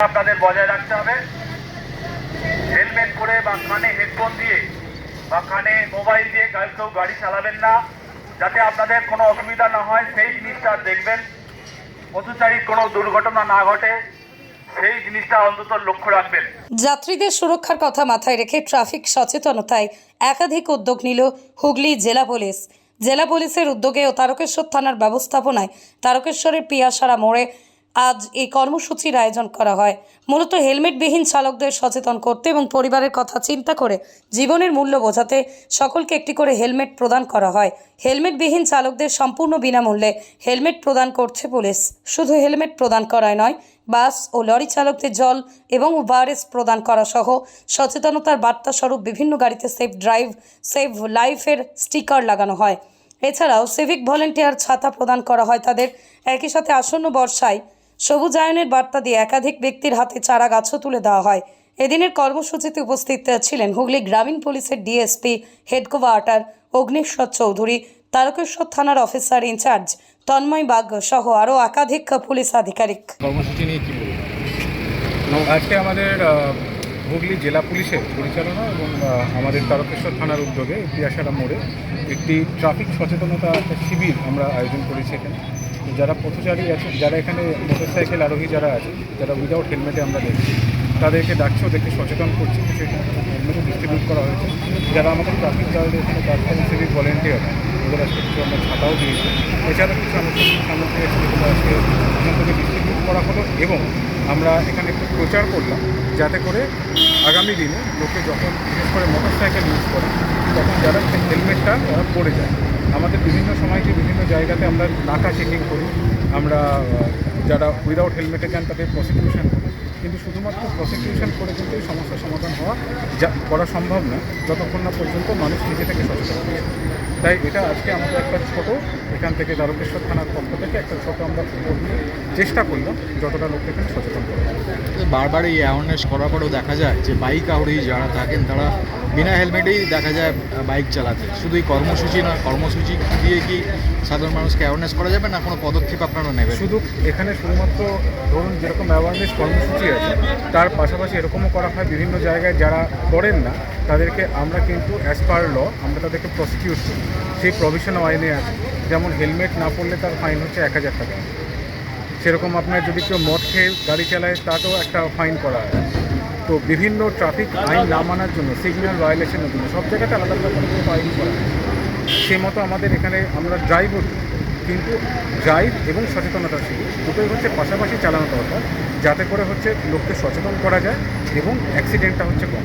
আপনাদের বজায় রাখতে হবে। হেলমেট পরে বা কানে হেডফোন দিয়ে বা কানে মোবাইল দিয়ে গাড়ি কেউ গাড়ি চালাবেন না, যাতে আপনাদের কোনো অসুবিধা না হয়, সেই জিনিসটা দেখবেন। পথচারীর কোনো দুর্ঘটনা না ঘটে যাত্রীদের সুরক্ষার কথা মাথায় রেখে ট্রাফিক সচেতনতায় একাধিক উদ্যোগ নিল হুগলি জেলা পুলিশ। জেলা পুলিশের উদ্যোগে ও তারকেশ্বর থানার ব্যবস্থাপনায় তারকেশ্বরের পিয়াসারা মোড়ে আজ এই কর্মসূচির আয়োজন করা হয়। মূলত হেলমেটবিহীন চালকদের সচেতন করতে এবং পরিবারের কথা চিন্তা করে জীবনের মূল্য বোঝাতে সকলকে একটি করে হেলমেট প্রদান করা হয়। হেলমেটবিহীন চালকদের সম্পূর্ণ বিনামূল্যে হেলমেট প্রদান করছে পুলিশ। শুধু হেলমেট প্রদান করায় নয়, বাস ও লরি চালকদের জল এবং ওভারএস প্রদান করা সহ সচেতনতার বার্তা স্বরূপ বিভিন্ন গাড়িতে সেফ ড্রাইভ সেভ লাইফের স্টিকার লাগানো হয়। এছাড়াও সিভিক ভলেন্টিয়ার ছাতা প্রদান করা হয় তাদের। একই সাথে আসন্ন বর্ষায় সবুজায়নের বার্তা দিয়ে একাধিক ব্যক্তির হাতে চারা গাছও তুলে দেওয়া হয়। এদিনের কর্মসূচিতে উপস্থিত ছিলেন হুগলি গ্রামীণ পুলিশের ডিএসপি হেডকোয়ার্টার অগ্নিশ্বর চৌধুরী, তারকেশ্বর থানার অফিসার ইনচার্জ তন্ময় বাগ সহ আরও একাধিক পুলিশ আধিকারিক। কর্মসূচি নিয়ে কী আজকে আমাদের হুগলি জেলা পুলিশের পরিচালনা এবং আমাদের তারকেশ্বর থানার উদ্যোগে পিয়াসারা মোড়ে একটি ট্রাফিক সচেতনতা শিবির আমরা আয়োজন করেছি এখানে। যারা পথচারী আছে, যারা এখানে মোটরসাইকেল আরোহী যারা আছে, যারা উইদাউট হেলমেটে আমরা দেখছি, তাদেরকে ডাকছে, ওদেরকে সচেতন করছি কিছু এখানে হেলমেটও ডিস্ট্রিবিউট করা হয়েছে। যারা আমাদের ট্রাফিক গার্ড এখানে করেন সিভিক ভলেন্টিয়ার ওদের আজকে কিছু আমরা ছাতাও দিয়েছি। এছাড়া কিছু আনুষ্ঠানিক সামগ্রী আছে, যেগুলো আজকে এখান থেকে ডিস্ট্রিবিউট করা হলো এবং আমরা এখানে একটু প্রচার করলাম, যাতে করে আগামী দিনে লোকে যখন, বিশেষ করে মোটর সাইকেল ইউজ করে, তখন যারা হেলমেটটা ওরা পড়ে যায়। আমাদের বিভিন্ন সময়তে বিভিন্ন জায়গাতে আমরা নাকা চেকিং করি। আমরা যারা উইদাউট হেলমেটে যান তাদের প্রসিকিউশন করি। কিন্তু শুধুমাত্র প্রসিকিউশন করে কিন্তু এই সমস্যার সমাধান হওয়া যা, করা সম্ভব না, যতক্ষণ না পর্যন্ত মানুষ নিজে থেকে সচেতন হয় তাই এটা আজকে আমাদের একটা ছোট, এখান থেকে দ্বারকেশ্বর থানার পক্ষ থেকে একটা ছোট আমরা চেষ্টা করলাম, যতটা লোককে এখানে সচেতন করা। বারবার এই অ্যাওয়ারনেস করার পরেও দেখা যায় যে বাইক আরোহী যারা থাকেন তারা বিনা হেলমেটেই দেখা যায় বাইক চালাতে। শুধু এই কর্মসূচি নয়, কর্মসূচি দিয়ে কি সাধারণ মানুষকে অ্যাওয়ারনেস করা যাবে না কোনো পদক্ষেপ আপনারা নেবেন? শুধু এখানে শুধুমাত্র ধরুন যেরকম অ্যাওয়ারনেস কর্মসূচি আছে, তার পাশাপাশি এরকমও করা হয় বিভিন্ন জায়গায় যারা করেন না, তাদেরকে আমরা কিন্তু অ্যাজ পার ল আমরা তাদেরকে প্রসিকিউট করি। সেই প্রভিশনাল আইনে আছে। যেমন হেলমেট না পড়লে তার ফাইন হচ্ছে এক হাজার টাকা। সেরকম আপনার যদি কেউ মদ খেয়ে গাড়ি চালায় তাতেও একটা ফাইন করা হয়। তো বিভিন্ন ট্রাফিক আইন না মানার জন্য সিগন্যাল ভায়োলেশনের জন্য, সব জায়গাতে আলাদা আলাদা করে আইন করা সে মতো আমাদের এখানে আমরা ড্রাইভ দিই। কিন্তু ড্রাইভ এবং সচেতনতা শিখি দুটোই হচ্ছে পাশাপাশি চালানো দরকার, যাতে করে হচ্ছে লোককে সচেতন করা যায় এবং অ্যাক্সিডেন্টটা হচ্ছে কম